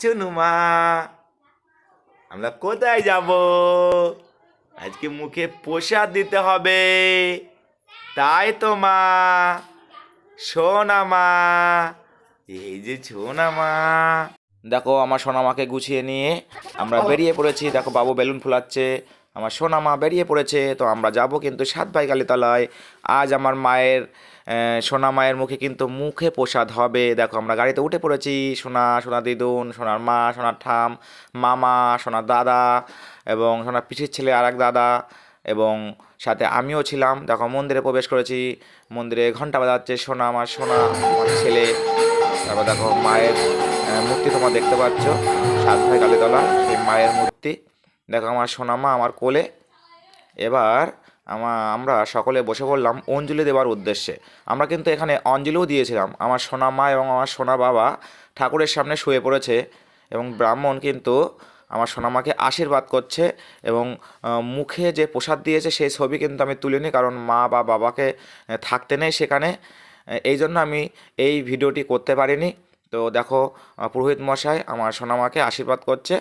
চুনুমা। আমরা কোথায় যাব? আজকে মুখে প্রসাদ দিতে হবে। তাই তো মা। সোনা মা এই যে সোনা মা দেখো আমার সোনামাকে গুছিয়ে নিয়ে আমরা বেরিয়ে পড়েছি। দেখো বাবু বেলুন ফুলাচ্ছে। আমার সোনা মা বেরিয়ে পড়েছে, তো আমরা যাব কিন্তু সাত ভাই কালীতলায় আজ আমার মায়ের সোনা মায়ের মুখে কিন্তু মুখে প্রসাদ হবে। দেখো, আমরা গাড়িতে উঠে পড়েছি, সোনা সোনা দিদুন, সোনার মা, সোনার ঠাম, মামা, সোনার দাদা এবং সোনার পিসির ছেলে আর দাদা এবং সাথে আমিও ছিলাম। দেখো, মন্দিরে প্রবেশ করেছি, মন্দিরে ঘণ্টা বাজাচ্ছে সোনা আমার সোনা, আমার ছেলে। তারপর দেখো, মায়ের মূর্তি তোমরা দেখতে পাচ্ছ সাত ভাই কালীতলা সেই মায়ের মূর্তি। দেখো আমার সোনা মা আমার কোলে। এবার আমা, আমরা সকলে বসে পড়লাম অঞ্জলি দেওয়ার উদ্দেশ্যে। আমরা কিন্তু এখানে অঞ্জলিও দিয়েছিলাম। আমার সোনা মা এবং আমার সোনা বাবা ঠাকুরের সামনে শুয়ে পড়েছে এবং ব্রাহ্মণ কিন্তু আমার সোনামাকে আশীর্বাদ করছে এবং মুখে যে প্রসাদ দিয়েছে সেই ছবি কিন্তু আমি তুলিনি কারণ মা বা বাবাকে থাকতে নেই সেখানে। এই জন্য আমি এই ভিডিওটি করতে পারিনি। তো দেখো পুরোহিত মশাই আমার সোনামাকে আশীর্বাদ করছে।